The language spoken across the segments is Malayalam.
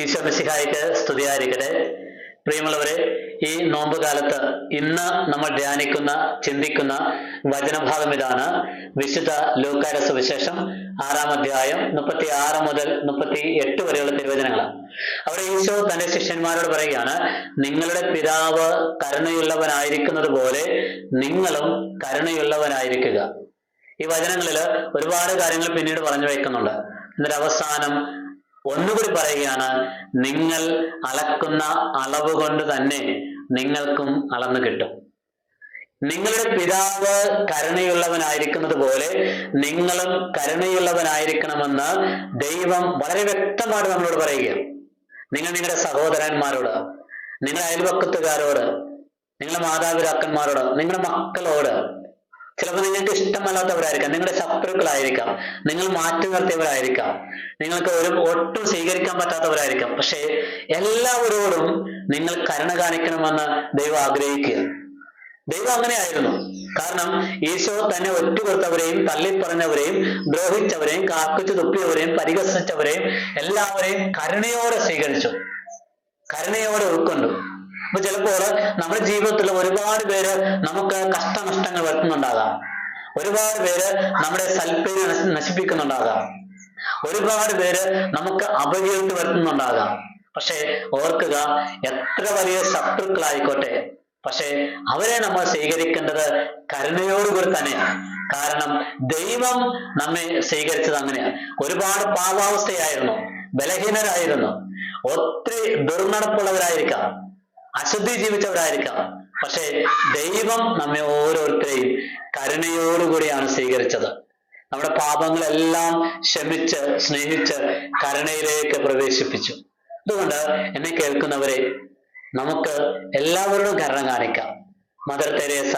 ഈശോ മിശിഹായിക്ക് സ്തുതിയായിരിക്കട്ടെ. പ്രിയമുള്ളവരെ ഈ നോമ്പ് കാലത്ത് ഇന്ന് നമ്മൾ ധ്യാനിക്കുന്ന ചിന്തിക്കുന്ന വചനഭാഗം ഇതാണ്. വിശുദ്ധ ലോകാര സുവിശേഷം ആറാം അധ്യായം മുപ്പത്തി ആറ് മുതൽ മുപ്പത്തി എട്ട് വരെയുള്ള തിരുവചനങ്ങൾ. അവിടെ ഈശോ തന്റെ ശിഷ്യന്മാരോട് പറയുകയാണ് നിങ്ങളുടെ പിതാവ് കരുണയുള്ളവനായിരിക്കുന്നത് പോലെ നിങ്ങളും കരുണയുള്ളവനായിരിക്കുക. ഈ വചനങ്ങളിൽ ഒരുപാട് കാര്യങ്ങൾ പിന്നീട് പറഞ്ഞു വയ്ക്കുന്നുണ്ട്. എന്നിട്ട് അവസാനം ഒന്നുകൂടി പറയുകയാണ് നിങ്ങൾ അളക്കുന്ന അളവ് കൊണ്ട് തന്നെ നിങ്ങൾക്കും അളന്നു കിട്ടും. നിങ്ങളുടെ പിതാവ് കരുണയുള്ളവനായിരിക്കുന്നത് പോലെ നിങ്ങളും കരുണയുള്ളവനായിരിക്കണമെന്ന് ദൈവം വളരെ വ്യക്തമായിട്ട് നമ്മളോട് പറയുകയാണ്. നിങ്ങൾ നിങ്ങളുടെ സഹോദരന്മാരോട് നിങ്ങളുടെ അയൽപക്കത്തുകാരോട് നിങ്ങളുടെ മാതാപിതാക്കന്മാരോട് നിങ്ങളുടെ മക്കളോട് ചിലപ്പോൾ നിങ്ങൾക്ക് ഇഷ്ടമല്ലാത്തവരായിരിക്കാം. നിങ്ങളുടെ ശത്രുക്കളായിരിക്കാം. നിങ്ങൾ മാറ്റി നിർത്തിയവരായിരിക്കാം. നിങ്ങൾക്ക് ഒരു ഒട്ടും സ്വീകരിക്കാൻ പറ്റാത്തവരായിരിക്കാം. പക്ഷേ എല്ലാവരോടും നിങ്ങൾ കരുണ കാണിക്കണമെന്ന് ദൈവം ആഗ്രഹിക്കുക. ദൈവം അങ്ങനെയായിരുന്നു. കാരണം ഈശോ തന്നെ ഒറ്റുകൊടുത്തവരെയും തള്ളിപ്പറഞ്ഞവരെയും ദ്രോഹിച്ചവരെയും കാക്കുച്ചു തുപ്പിയവരെയും പരിഹസിച്ചവരെയും എല്ലാവരെയും കരുണയോടെ സ്വീകരിച്ചു. കരുണയോടെ ഉൾക്കൊണ്ടു. അപ്പൊ ചിലപ്പോൾ നമ്മുടെ ജീവിതത്തിൽ ഒരുപാട് പേര് നമുക്ക് കഷ്ടനഷ്ടങ്ങൾ വരുത്തുന്നുണ്ടാകാം. ഒരുപാട് പേര് നമ്മുടെ സൽപ്പേര് നശി- നശിപ്പിക്കുന്നുണ്ടാകാം. ഒരുപാട് പേര് നമുക്ക് അപകീർത്തി വരുത്തുന്നുണ്ടാകാം. പക്ഷെ ഓർക്കുക എത്ര വലിയ ശത്രുക്കളായിക്കോട്ടെ. പക്ഷെ അവരെ നമ്മൾ സ്വീകരിക്കേണ്ടത് കരുണയോടുകൂടി തന്നെയാണ്. കാരണം ദൈവം നമ്മെ സ്വീകരിച്ചത് അങ്ങനെയാണ്. ഒരുപാട് പാവാവസ്ഥയായിരുന്നു ബലഹീനരായിരുന്നു. ഒത്തിരി ദുർനടപ്പുള്ളവരായിരിക്കാം. അശുദ്ധി ജീവിച്ചവരായിരിക്കാം. പക്ഷെ ദൈവം നമ്മെ ഓരോരുത്തരെയും കരുണയോടുകൂടിയാണ് സ്വീകരിച്ചത്. നമ്മുടെ പാപങ്ങളെല്ലാം ക്ഷമിച്ച് സ്നേഹിച്ച് കരുണയിലേക്ക് പ്രവേശിപ്പിച്ചു. അതുകൊണ്ട് എന്നെ കേൾക്കുന്നവരെ നമുക്ക് എല്ലാവരോടും കരുണ കാണിക്കാം. മദർ തെരേസ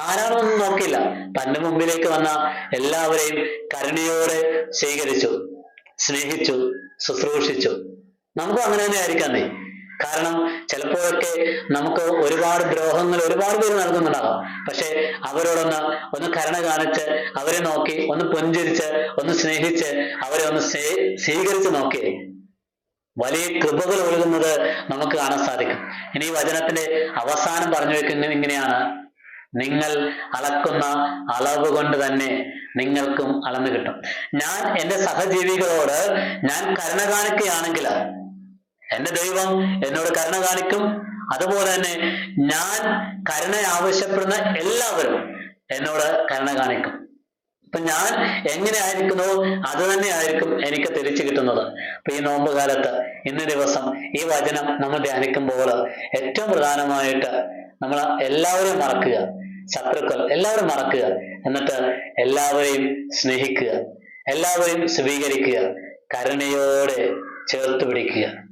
ആരാണെന്നൊന്നും നോക്കില്ല തന്റെ മുമ്പിലേക്ക് വന്ന എല്ലാവരെയും കരുണയോടെ സ്വീകരിച്ചു സ്നേഹിച്ചു ശുശ്രൂഷിച്ചു. നമുക്കും അങ്ങനെ തന്നെ ആയിരിക്കാം നീ. കാരണം ചിലപ്പോഴൊക്കെ നമുക്ക് ഒരുപാട് ദ്രോഹങ്ങൾ ഒരുപാട് പേര് നൽകുന്നുണ്ടാകാം പക്ഷെ അവരോടൊന്ന് ഒന്ന് കരുണ കാണിച്ച് അവരെ നോക്കി ഒന്ന് പുഞ്ചിരിച്ച് ഒന്ന് സ്നേഹിച്ച് അവരെ ഒന്ന് സ്വീ- സ്വീകരിച്ച് നോക്കി. വലിയ കൃപകൾ ഒഴുകുന്നത് നമുക്ക് കാണാൻ സാധിക്കും. ഇനി ഈ വചനത്തിന്റെ അവസാനം പറഞ്ഞു വെക്കുന്നത് ഇങ്ങനെയാണ്. നിങ്ങൾ അളക്കുന്ന അളവ് കൊണ്ട് തന്നെ നിങ്ങൾക്കും അളന്നു കിട്ടും. ഞാൻ എന്റെ സഹജീവികളോട് ഞാൻ കരുണ കാണിക്കുകയാണെങ്കിൽ എന്റെ ദൈവം എന്നോട് കരുണ കാണിക്കും. അതുപോലെ തന്നെ ഞാൻ കരുണ ആവശ്യപ്പെടുന്ന എല്ലാവരും എന്നോട് കരുണ കാണിക്കും. അപ്പൊ ഞാൻ എങ്ങനെ ആയിരിക്കുന്നോ? അത് തന്നെ ആയിരിക്കും എനിക്ക് തിരിച്ചു കിട്ടുന്നത്. അപ്പൊ ഈ നോമ്പ് കാലത്ത് ഇന്ന ദിവസം ഈ വചനം നമ്മൾ ധ്യാനിക്കുമ്പോൾ ഏറ്റവും പ്രധാനമായിട്ട് നമ്മൾ എല്ലാവരെയും മറക്കുക. ശത്രുക്കൾ എല്ലാവരും മറക്കുക. എന്നിട്ട് എല്ലാവരെയും സ്നേഹിക്കുക. എല്ലാവരെയും സ്വീകരിക്കുക. കരുണയോടെ ചേർത്ത് പിടിക്കുക.